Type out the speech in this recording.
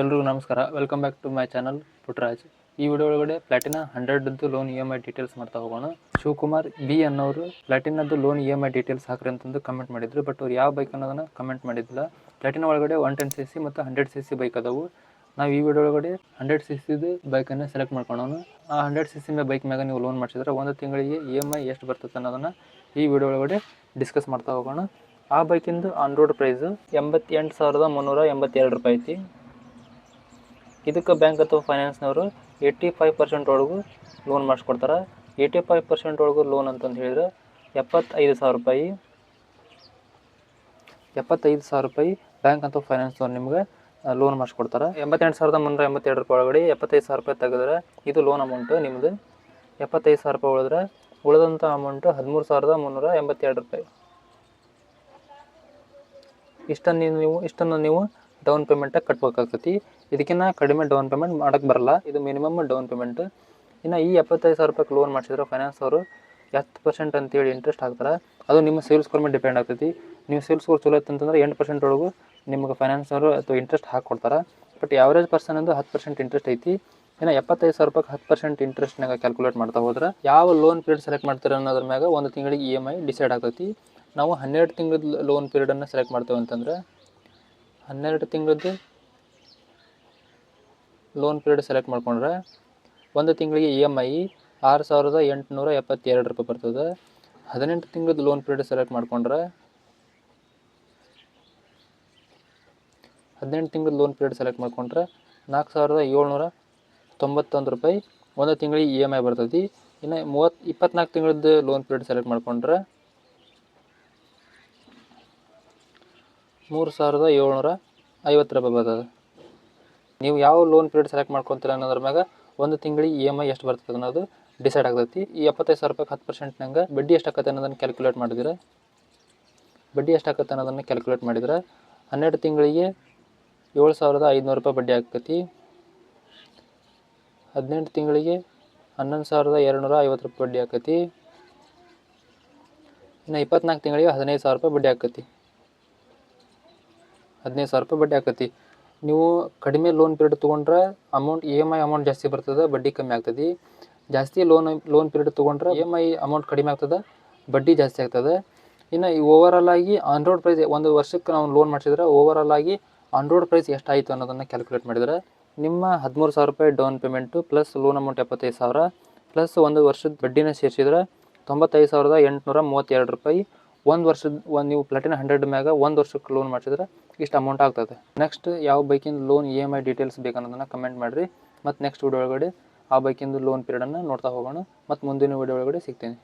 ಎಲ್ರಿಗೂ ನಮಸ್ಕಾರ. Welcome back to my channel Putraj. ಈ ವಿಡಿಯೋ ಒಳಗಡೆ Platina hundred loan E M I details ಮಾಡ್ತಾ ಹೋಗೋಣ. ಶಿವಕುಮಾರ್ ಬಿ ಅನ್ನೋರು ಪ್ಲಾಟಿನದ್ದು loan E M I details ಹಾಕ್ರಿ ಅಂತಂದು ಕಮೆಂಟ್ ಮಾಡಿದ್ರು ಬಟ್ ಅವ್ರು ಯಾವ ಬೈಕ್ ಅನ್ನೋದನ್ನ ಕಮೆಂಟ್ ಮಾಡಿದ್ದಿಲ್ಲ. ಪ್ಲಾಟಿನ ಒಳಗಡೆ ಒನ್ ಟೆನ್ ಸಿ ಸಿ ಮತ್ತು ಹಂಡ್ರೆಡ್ ಸಿ ಸಿ ಬೈಕ್ ಅದಾವು. ನಾವು ಈ ವಿಡಿಯೋ ಒಳಗಡೆ ಹಂಡ್ರೆಡ್ ಸಿ ಸಿದು ಬೈಕನ್ನು ಸೆಲೆಕ್ಟ್ ಮಾಡ್ಕೊಳೋಣ. ಆ ಹಂಡ್ರೆಡ್ ಸಿ ಸಿ ಮೇ ಬೈಕ್ ಮ್ಯಾಗ ನೀವು ಲೋನ್ ಮಾಡಿಸಿದ್ರೆ ಒಂದು ತಿಂಗಳಿಗೆ ಇ ಎಂ ಐ ಎಷ್ಟು ಬರ್ತದೆ ಅನ್ನೋದನ್ನು ಈ ವಿಡಿಯೋ ಒಳಗಡೆ ಡಿಸ್ಕಸ್ ಮಾಡ್ತಾ ಹೋಗೋಣ. ಆ ಬೈಕಿಂದು ಆನ್ ರೋಡ್ ಪ್ರೈಸು ಎಂಬತ್ತೆಂಟು ಸಾವಿರದ ಮುನ್ನೂರ ಎಂಬತ್ತೆರಡು ರೂಪಾಯಿ ಐತಿ. ಇದಕ್ಕೆ ಬ್ಯಾಂಕ್ ಅಥವಾ ಫೈನಾನ್ಸ್ನವರು ಏಯ್ಟಿ ಫೈವ್ ಪರ್ಸೆಂಟ್ ಒಳಗೂ ಲೋನ್ ಮಾಡಿಸ್ಕೊಡ್ತಾರೆ. ಏಯ್ಟಿ ಫೈವ್ ಪರ್ಸೆಂಟ್ ಒಳಗೂ ಲೋನ್ ಅಂತಂದು ಹೇಳಿದ್ರೆ ಎಪ್ಪತ್ತೈದು ಸಾವಿರ ರೂಪಾಯಿ. ಎಪ್ಪತ್ತೈದು ಸಾವಿರ ರೂಪಾಯಿ ಬ್ಯಾಂಕ್ ಅಥವಾ ಫೈನಾನ್ಸ್ನವ್ರು ನಿಮ್ಗೆ ಲೋನ್ ಮಾಡಿಸ್ಕೊಡ್ತಾರೆ. ಎಂಬತ್ತೆಂಟು ಸಾವಿರದ ಮುನ್ನೂರ ಎಂಬತ್ತೆರಡು ರೂಪಾಯಿ ಒಳಗಡೆ ಎಪ್ಪತ್ತೈದು ಸಾವಿರ ರೂಪಾಯಿ ತೆಗೆದ್ರೆ ಇದು ಲೋನ್ ಅಮೌಂಟು ನಿಮ್ಮದು ಎಪ್ಪತ್ತೈದು ಸಾವಿರ ರೂಪಾಯಿ ಉಳಿದ್ರೆ ಉಳಿದಂಥ ಅಮೌಂಟು ಹದಿಮೂರು ಸಾವಿರದ ಮುನ್ನೂರ ಎಂಬತ್ತೆರಡು ರೂಪಾಯಿ. ಇಷ್ಟನ್ನು ನೀವು ಇಷ್ಟನ್ನು ನೀವು ಡೌನ್ ಪೇಮೆಂಟಾಗಿ ಕಟ್ಬೇಕಾಗ್ತೈತಿ. ಇದಕ್ಕಿಂತ ಕಡಿಮೆ ಡೌನ್ ಪೇಮೆಂಟ್ ಮಾಡೋಕ್ಕೆ ಬರಲ್ಲ. ಇದು ಮಿನಿಮಮ್ ಡೌನ್ ಪೇಮೆಂಟ್ ಇನ್ನು ಈ ಎಪ್ಪತ್ತೈದು ಸಾವಿರ ರೂಪಾಯಿ ಲೋನ್ ಮಾಡಿಸಿದ್ರೆ ಫೈನಾನ್ಸ್ ಅವರು ಹತ್ತು ಪರ್ಸೆಂಟ್ ಅಂತೇಳಿ ಇಂಟ್ರೆಸ್ಟ್ ಹಾಕ್ತಾರೆ. ಅದು ನಿಮ್ಮ ಸೇಲ್ಸ್ ಸ್ಕೋರ್ ಮೇಲೆ ಡಿಪೆಂಡ್ ಆಗ್ತೈತಿ. ನೀವು ಸೇಲ್ಸ್ ಸ್ಕೋರ್ ಚಲೋ ಅಂತಂದ್ರೆ ಎಂಟು ಪರ್ಸೆಂಟ್ ಒಳಗೂ ನಿಮಗೆ ಫೈನಾನ್ಸ್ ಅವರು ಅಥವಾ ಇಂಟ್ರೆಸ್ಟ್ ಹಾಕ್ಕೊಡ್ತಾರೆ. ಬಟ್ ಯಾವ್ರೇಜ್ ಪರ್ಸನ್ ಅಂದ್ರೆ ಹತ್ತು ಪರ್ಸೆಂಟ್ ಇಂಟ್ರೆಸ್ಟ್ ಐತಿ. ಇನ್ನು ಎಪ್ಪತ್ತೈದು ಸಾವಿರ ರೂಪಾಯಿ ಹತ್ತು ಪರ್ಸೆಂಟ್ ಇಂಟ್ರೆಸ್ಟ್ನಾಗ ಕ್ಯಾಲ್ಕುಲೇಟ್ ಮಾಡ್ತಾ ಹೋದ್ರೆ ಯಾವ ಲೋನ್ ಪೀರಿಯಡ್ ಸೆಲೆಕ್ಟ್ ಮಾಡ್ತಾರೆ ಅನ್ನೋದ್ರ ಮ್ಯಾಗ ಒಂದು ತಿಂಗಳಿಗೆ ಇ ಎಂ ಐ ಡಿಸೈಡ್ ಆಗ್ತೈತಿ. ನಾವು ಹನ್ನೆರಡು ತಿಂಗಳದ ಲೋನ್ ಪೀರಿಯಡನ್ನು ಸೆಲೆಕ್ಟ್ ಮಾಡ್ತೇವೆ ಅಂತಂದ್ರೆ, ಹನ್ನೆರಡು ತಿಂಗಳದ್ದು ಲೋನ್ ಪೀರಿಯಡ್ ಸೆಲೆಕ್ಟ್ ಮಾಡ್ಕೊಂಡ್ರೆ, ಒಂದು ತಿಂಗಳಿಗೆ ಇ ಎಂ ಐ ಆರು ಸಾವಿರದ ಎಂಟುನೂರ ಎಪ್ಪತ್ತೆರಡು ರೂಪಾಯಿ ಬರ್ತದೆ. ಹದಿನೆಂಟು ತಿಂಗಳದ್ದು ಲೋನ್ ಪೀರಿಯಡ್ ಸೆಲೆಕ್ಟ್ ಮಾಡ್ಕೊಂಡ್ರೆ, ಹದಿನೆಂಟು ತಿಂಗಳ ಲೋನ್ ಪೀರಿಯಡ್ ಸೆಲೆಕ್ಟ್ ಮಾಡ್ಕೊಂಡ್ರೆ, ನಾಲ್ಕು ಸಾವಿರದ ಏಳ್ನೂರ ತೊಂಬತ್ತೊಂದು ರೂಪಾಯಿ ಒಂದು ತಿಂಗಳಿಗೆ ಇ ಎಂ ಐ ಬರ್ತೈತಿ ಇನ್ನು ಮೂವತ್ತು, ಇಪ್ಪತ್ನಾಲ್ಕು ತಿಂಗಳದ್ದು ಲೋನ್ ಪೀರಿಯಡ್ ಸೆಲೆಕ್ಟ್ ಮಾಡ್ಕೊಂಡ್ರೆ ಮೂರು ಸಾವಿರದ ಏಳ್ನೂರ ಐವತ್ತು ರೂಪಾಯಿ ಬರ್ತದೆ ನೀವು ಯಾವ ಲೋನ್ ಪೀರಿಯಡ್ ಸೆಲೆಕ್ಟ್ ಮಾಡ್ಕೊತೀರ ಅನ್ನೋದ್ರ ಮ್ಯಾಗ ಒಂದು ತಿಂಗಳಿಗೆ ಇ ಎಂ ಐ ಎಷ್ಟು ಬರ್ತದೆ ಅನ್ನೋದು ಡಿಸೈಡ್ ಆಗ್ತೈತಿ. ಈ ಎಪ್ಪತ್ತೈದು ಸಾವಿರ ರೂಪಾಯಿ ಹತ್ತು ಪರ್ಸೆಂಟ್ನಾಗ ಬಡ್ಡಿ ಎಷ್ಟು ಆಕತ್ತೆ ಅನ್ನೋದನ್ನು ಕ್ಯಾಲ್ಕುಲೇಟ್ ಮಾಡಿದ್ರೆ. ಬಡ್ಡಿ ಎಷ್ಟು ಆಕತ್ತೆ ಅನ್ನೋದನ್ನು ಕ್ಯಾಲ್ಕುಲೇಟ್ ಮಾಡಿದ್ರೆ. ಹನ್ನೆರಡು ತಿಂಗಳಿಗೆ ಏಳು ಸಾವಿರದ ಐದುನೂರು ರೂಪಾಯಿ ಬಡ್ಡಿ ಆಗ್ತೈತಿ. ಹದಿನೆಂಟು ತಿಂಗಳಿಗೆ ಹನ್ನೊಂದು ಸಾವಿರದ ಎರಡುನೂರ ಐವತ್ತು ರೂಪಾಯಿ ಬಡ್ಡಿ ಆಕತಿ ಇನ್ನು ಇಪ್ಪತ್ನಾಲ್ಕು ತಿಂಗಳಿಗೆ ಹದಿನೈದು ಸಾವಿರ ರೂಪಾಯಿ ಬಡ್ಡಿ ಆಕತಿ ಹದಿನೈದು ಸಾವಿರ ರೂಪಾಯಿ ಬಡ್ಡಿ ಆಕತಿ. ನೀವು ಕಡಿಮೆ ಲೋನ್ ಪೀರಿಯಡ್ ತೊಗೊಂಡ್ರೆ amount E M I amount ಜಾಸ್ತಿ ಬರ್ತದೆ, ಬಡ್ಡಿ ಕಮ್ಮಿ ಆಗ್ತದೆ. ಜಾಸ್ತಿ ಲೋನ್ ಲೋನ್ ಪೀರಿಯಡ್ ತೊಗೊಂಡ್ರೆ ಇ ಎಂ ಐ ಅಮೌಂಟ್ ಕಡಿಮೆ ಆಗ್ತದೆ, ಬಡ್ಡಿ ಜಾಸ್ತಿ ಆಗ್ತದೆ. ಇನ್ನು ಈ ಓವರಾಲ್ ಆಗಿ ಆನ್ ರೋಡ್ ಪ್ರೈಸ್ ಒಂದು ವರ್ಷಕ್ಕೆ ನಾವು ಲೋನ್ ಮಾಡಿಸಿದ್ರೆ ಓವರಾಲ್ ಆಗಿ ಆನ್ ರೋಡ್ ಪ್ರೈಸ್ ಎಷ್ಟಾಯಿತು ಅನ್ನೋದನ್ನು ಕ್ಯಾಲ್ಕುಲೇಟ್ ಮಾಡಿದ್ರೆ ನಿಮ್ಮ ಹದಿಮೂರು ಸಾವಿರ ರೂಪಾಯಿ down payment plus loan amount ಎಪ್ಪತ್ತೈದು ಸಾವಿರ ಪ್ಲಸ್ ಒಂದು ವರ್ಷದ ಬಡ್ಡಿನ ಸೇರಿಸಿದ್ರೆ ತೊಂಬತ್ತೈದು ಸಾವಿರದ ಎಂಟುನೂರ ಮೂವತ್ತೆರಡು ರೂಪಾಯಿ ಒಂದು ವರ್ಷದ ಒಂದು ನೀವು ಪ್ಲಾಟಿನ ಹಂಡ್ರೆಡ್ ಮ್ಯಾಗ ಒಂದು ವರ್ಷಕ್ಕೆ ಲೋನ್ ಮಾಡಿಸಿದ್ರೆ ಇಷ್ಟು ಅಮೌಂಟ್ ಆಗ್ತದೆ. ನೆಕ್ಸ್ಟ್ ಯಾವ ಬೈಕಿನ loan E M I details ಬೇಕನ್ನೋದನ್ನು comment ಮಾಡಿರಿ. ಮತ್ತು ನೆಕ್ಸ್ಟ್ ವಿಡಿಯೋ ಒಳಗಡೆ ಆ ಬೈಕಿಂದು ಲೋನ್ ಪೀರಿಯಡನ್ನು ನೋಡ್ತಾ ಹೋಗೋಣ. ಮತ್ತು ಮುಂದಿನ ವಿಡಿಯೋ ಒಳಗಡೆ ಸಿಗ್ತೀನಿ.